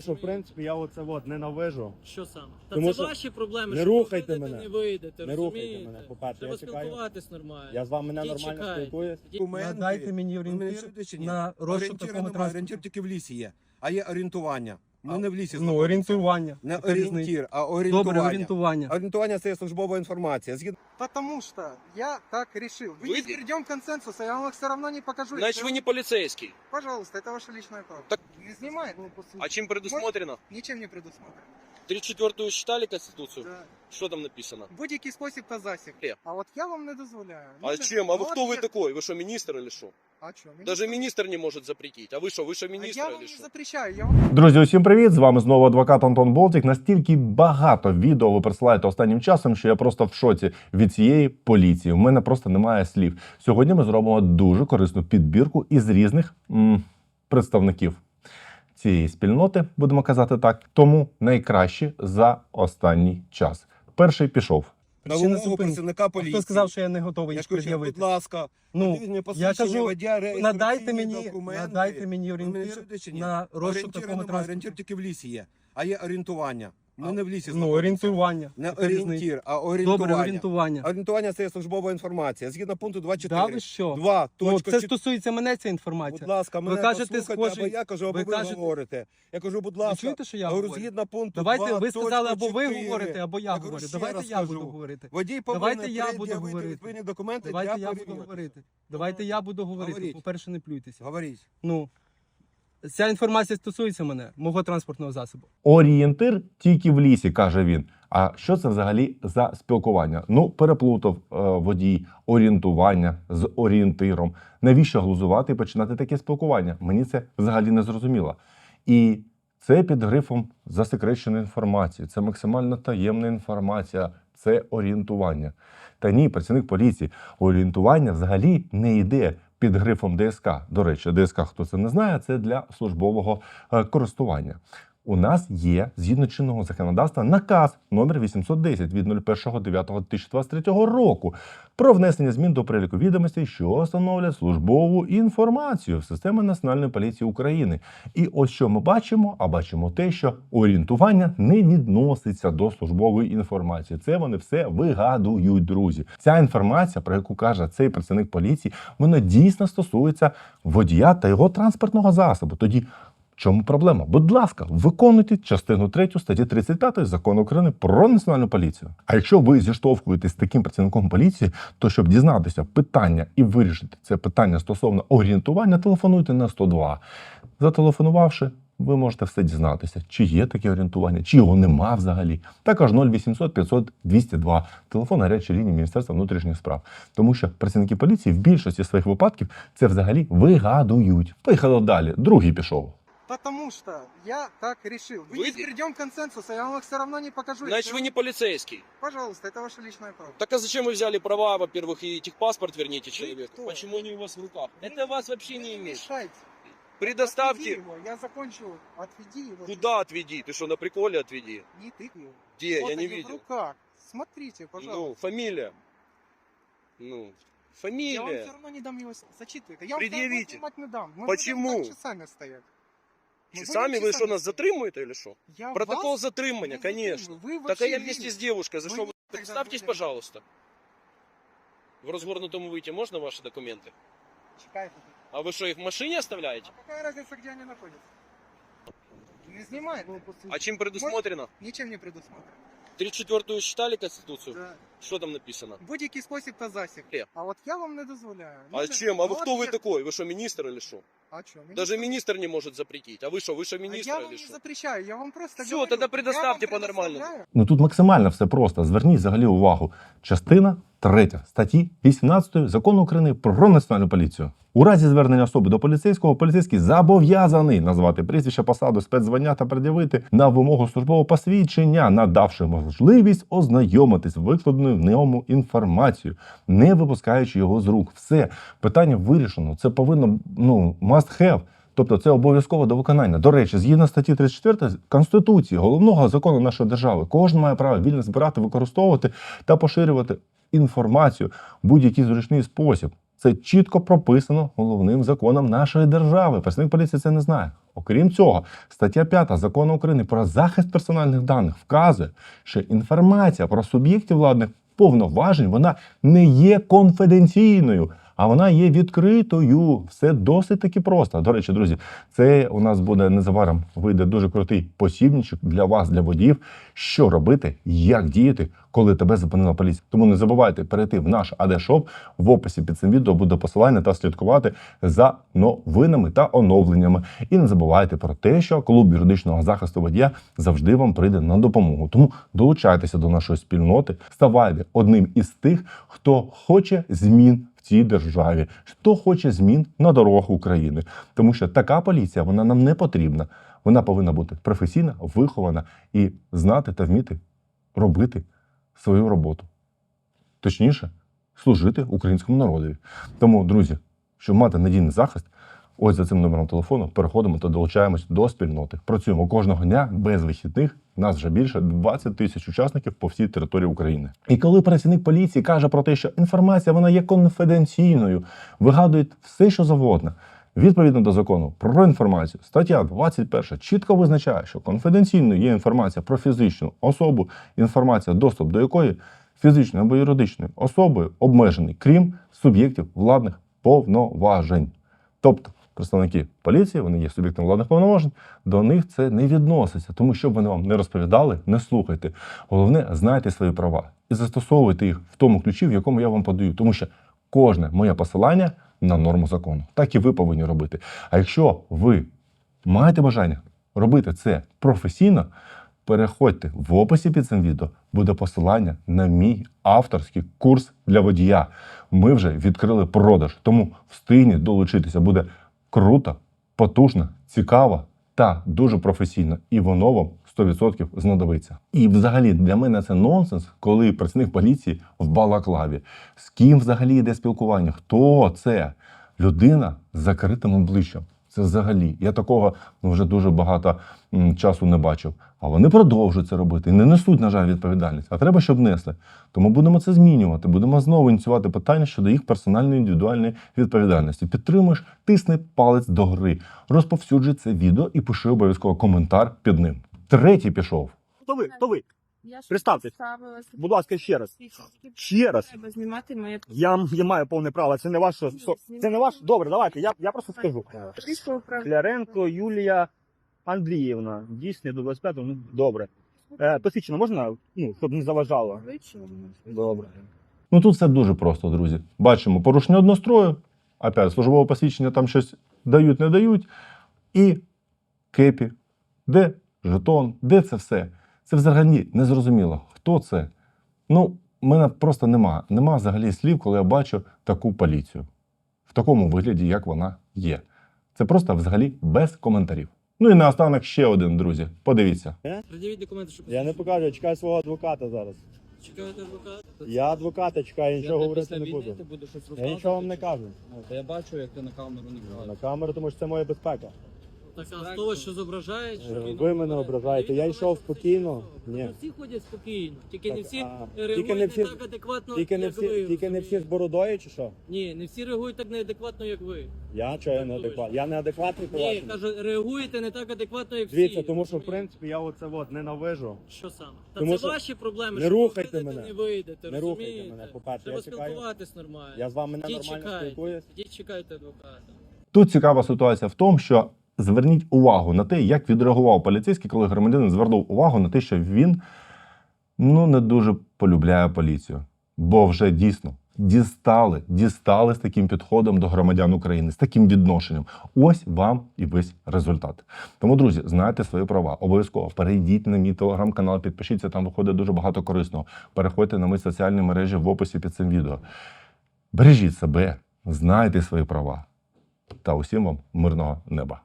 Що, в принципі, я оце от ненавижу. Що саме? Та Тому це що ваші проблеми. не що рухайте ви мене. Не вийдете, Не розумієте? рухайте мене, по-перше, Треба я чекаю. спілкуватись нормально. Я з вами не нормально чекайте. спілкуюсь. Документи. Надайте мені орієнтир на розшук Орієнтира такого немає, транспорту. орієнтир тільки в лісі є. А є орієнтування. Ми не в лісі. Ну, знаходимося. орієнтування. Не Яка різниця? орієнтир, а Добре, орієнтування. орієнтування. Орієнтування це є службова інформація. Згідно Потому что я так решил. Вы, Вы- не придем к консенсусу, я вам их все равно не покажу. Значит, Если вы не полицейский. Пожалуйста, это ваше личное право. Так- Не снимает? А чем предусмотрено? Ничем не предусмотрено. 34-ю читали Конституцию? Да. Что там написано? Будь-який спосіб та засіб. Е. А от я вам не дозволяю. А Ну, чем? А ну, вы от кто вы я- такой? Вы что, министр или что? А що? мені Даже що? министр не может запретить. А вы что, вы что, А министр я вам или не что? запрещаю, я вам Друзі, усім привіт! З вами знову адвокат Антон Болтік. Настільки багато відео ви присилаєте останнім часом, що я просто в шоці від цієї поліції. У мене просто немає слів. Сьогодні ми зробимо дуже корисну підбірку із різних м, представників цієї спільноти, будемо казати так. Тому найкраще за останній час. Перший пішов. на Ще вимогу працівника поліції. Хто сказав, що я не готовий Я їх кажу, будь пред'явити? ласка, Ну, подивіть мені я посвідчення кажу, водія, надайте реєстраційні мені, документи. надайте мені Ви мене орієнтир чуєте чи ні? на розшук Орієнтира такого немає, орієнтир тільки в лісі є. А є орієнтування. Ми не в лісі. Ну, знаходимося. орієнтування. Не орієнтір, а Добре, орієнтування. орієнтування. Орієнтування це є службова інформація. Згідно пункту Да, ви що? 2. Ну, це стосується мене ця Будь інформація. ласка, мене кажете, послухайте, схожий- або я кажу, або ви ви, кажете- говорите. Я кажу, будь Ви ласка, чуєте, що я говорю, говорю? згідно пункту Давайте, 2, ви сказали, або ви говорите, або я, кажу, говорю. ще Давайте раз я кажу. буду говорити. Водій Давайте повинен я буду пред'явити говорити. відповідні документи Давайте для я буду перевірки. говорити. Давайте я буду говорити. Говоріть. По-перше, не плюйтеся. Говоріть. Ну, ця інформація стосується мене, мого транспортного засобу. Орієнтир тільки в лісі, каже він. А що це взагалі за спілкування? Ну, переплутав е, водій орієнтування з орієнтиром. Навіщо глузувати і починати таке спілкування? Мені це взагалі не зрозуміло. І це під грифом засекреченої інформації, це максимально таємна інформація, це орієнтування. Та ні, працівник поліції, орієнтування взагалі не йде під грифом ДСК. До речі, ДСК, хто це не знає, це для службового е, користування. У нас є згідно чинного законодавства наказ номер 810 від 01.09.2023 року про внесення змін до переліку відомостей, що становлять службову інформацію в системи Національної поліції України. І ось що ми бачимо, а бачимо те, що орієнтування не відноситься до службової інформації. Це вони все вигадують, друзі. Ця інформація, про яку каже цей працівник поліції, вона дійсно стосується водія та його транспортного засобу. Тоді чому проблема? Будь ласка, виконуйте частину 3 статті 35 закону України про національну поліцію. А якщо ви зіштовхуєтесь з таким працівником поліції, то щоб дізнатися питання і вирішити це питання стосовно орієнтування, телефонуйте на 102. Зателефонувавши, ви можете все дізнатися, чи є таке орієнтування, чи його нема взагалі. Також 0800 500 202, телефон гарячої лінії Міністерства внутрішніх справ. Тому що працівники поліції в більшості своїх випадків це взагалі вигадують. Поїхали далі. Другий пішов. Потому что я так решил. Вы, Вы- не придем к консенсусу, я вам их все равно не покажу. Значит, вы не полицейский. Пожалуйста, это ваше личное право. Так а зачем вы взяли права, во-первых, и техпаспорт верните человеку? кто? Почему они у вас в руках? Это вас вообще не Не имеет. мешайте. Предоставьте. Отведи его, я закончу. Отведи его. Куда отведи? Ты что, на приколе отведи? Не его. Где? Вот Я не они в видел. руках. Смотрите, пожалуйста. Ну, фамилия. Ну, Я вам фамилия. все равно не дам его зачитывать. Я вам Предъявите. снимать не дам. Мы Почему? будем так часами стоять. Часами будем ви що часами нас затримуєте или що? Я Протокол вас затримання, не конечно. затримую. Вы Так а вообще я вместе с девушкой. За Вы что вы? Представьтесь, были- пожалуйста. В разгорнутом выйти можно ваши документы? Чекайте. А вы что, их в машине оставляете? А какая разница, где они находятся? Не снимает? А чем предусмотрено? Ничем не предусмотрено. 34-ю читали Конституцию? Да. Что там написано? Будь-який спосіб та засіб. Е. А от я вам не дозволяю. А Ну, чем? А ну, вы от кто вы я- такой? Вы что, министр или что? А что? Даже министр не может запретить. А вы что, вы что, А министр я вам или не что? запрещаю, я вам просто Всё, говорю. тогда Я вам предоставьте по-нормальному. предоставляю. Ну тут максимально все просто. Зверніть взагалі увагу. Частина 3 статті 18 закону України про національну поліцію. У разі звернення особи до поліцейського, поліцейський зобов'язаний назвати прізвище, посаду, спецзвання та пред'явити на вимогу службового посвідчення, надавши можливість ознайомитись з викладеною в ньому інформацією, не випускаючи його з рук. Все питання вирішено. Це повинно ну must have. Тобто це обов'язково до виконання. До речі, згідно статті 34 Конституції, головного закону нашої держави, кожен має право вільно збирати, використовувати та поширювати інформацію в будь-який зручний спосіб. Це чітко прописано головним законом нашої держави. Представник поліції це не знає. Окрім цього, стаття 5 закону України про захист персональних даних вказує, що інформація про суб'єктів владних повноважень вона не є конфіденційною, а вона є відкритою. Все досить таки просто. До речі, друзі, це у нас буде незабаром вийде дуже крутий посібничок для вас, для водіїв, що робити, як діяти, коли тебе зупинила поліція. Тому не забувайте перейти в наш АД-шоп. В описі під цим відео буде посилання та слідкувати за новинами та оновленнями. І не забувайте про те, що клуб юридичного захисту водія завжди вам прийде на допомогу. Тому долучайтеся до нашої спільноти, ставайте одним із тих, хто хоче змін цій державі, хто хоче змін на дорогах України. Тому що така поліція вона нам не потрібна. Вона повинна бути професійна, вихована і знати та вміти робити свою роботу. Точніше, служити українському народові. Тому, друзі, щоб мати надійний захист, ось за цим номером телефону переходимо та долучаємось до спільноти. Працюємо кожного дня без вихідних. Нас вже більше 20 тисяч учасників по всій території України. І коли працівник поліції каже про те, що інформація вона є конфіденційною, вигадують все, що завгодно. Відповідно до закону про інформацію, стаття 21 чітко визначає, що конфіденційною є інформація про фізичну особу, інформація, доступ до якої фізичною або юридичною особою обмежений, крім суб'єктів владних повноважень. Тобто представники поліції, вони є суб'єктами владних повноважень, до них це не відноситься. Тому що вони вам не розповідали, не слухайте. Головне, знайте свої права і застосовуйте їх в тому ключі, в якому я вам подаю. Тому що кожне моє посилання на норму закону. Так і ви повинні робити. А якщо ви маєте бажання робити це професійно, переходьте в описі під цим відео, буде посилання на мій авторський курс для водія. Ми вже відкрили продаж, тому встигніть долучитися. Буде круто, потужно, цікаво та дуже професійно. І воно вам 100% знадобиться. І взагалі для мене це нонсенс, коли працівник поліції в балаклаві. З ким взагалі йде спілкування? Хто це? Людина з закритим обличчям. Це взагалі. Я такого ну, вже дуже багато м, часу не бачив. А вони продовжують це робити і не несуть, на жаль, відповідальність. А треба, щоб несли. Тому будемо це змінювати. Будемо знову ініціювати питання щодо їх персональної індивідуальної відповідальності. Підтримуєш, тисни палець до гри, розповсюджуй це відео і пиши обов'язково коментар під ним. Третій пішов. Хто ви? Хто ви? Я ж Представтесь. представилася. Будь ласка, ще раз. Скільки Ще раз. Треба знімати моє Я, я маю повне право. Це не ваше. Це не ваш. Добре, давайте. Я, я просто скажу. Управління. Кляренко Юлія Андріївна. Дійсне до 25 ну добре. Е, посвідчено можна? Ну, щоб не заважало. Ви чому? Добре. Ну тут все дуже просто, друзі. Бачимо порушення однострою. Опять службове посвідчення там щось дають, не дають. І кепі. Де жетон? Де це все? Це взагалі не зрозуміло. Хто це? Ну, в мене просто нема. Нема взагалі слів, коли я бачу таку поліцію. В такому вигляді, як вона є. Це просто взагалі без коментарів. Ну і наостанок ще один, друзі. Подивіться. Пред'явіть документи, щоб Я не покажу, я чекаю свого адвоката зараз. чекаєте адвоката. Я адвоката чекаю, Я нічого тебе говорити після не війни буду. ти будеш щось Я розказувати, нічого вам не чи- кажу. Ну, Та я бачу, як ти на камеру не На камеру, тому що це моя безпека. Так, а з того, що зображаєш... що Ви мене ображаєте. Я йшов спокійно. всі Ні. Ну, Всі ходять спокійно, тільки не всі а, реагують тільки не не всі- так адекватно, Тільки не як всі, ви. тільки не всі з розумієте? бородою чи що? Ні, не всі реагують так неадекватно, як ви. Я чого я неадекватний? Я неадекватний по Ні, вашому. кажу, реагуєте не так адекватно, як всі. Дивіться, тому що в розумієте? принципі я оце от ненавижу. Що саме? Та Тому це що- ваші проблеми. Не що ви рухайте вийдете, мене. Не вийдете, Не рухайте розумієте? мене, по-перше, Треба я чекаю. спілкуватись нормально. Я з вами ненормально чекайте. спілкуюсь. Ідіть чекайте адвоката. Тут цікава ситуація в тому, що зверніть увагу на те, як відреагував поліцейський, коли громадянин звернув увагу на те, що він ну не дуже полюбляє поліцію. Бо вже дійсно дістали, дістали з таким підходом до громадян України, з таким відношенням. Ось вам і весь результат. Тому, друзі, знайте свої права. Обов'язково перейдіть на мій телеграм-канал, підпишіться, там виходить дуже багато корисного. Переходьте на мої соціальні мережі в описі під цим відео. Бережіть себе, знайте свої права та усім вам мирного неба.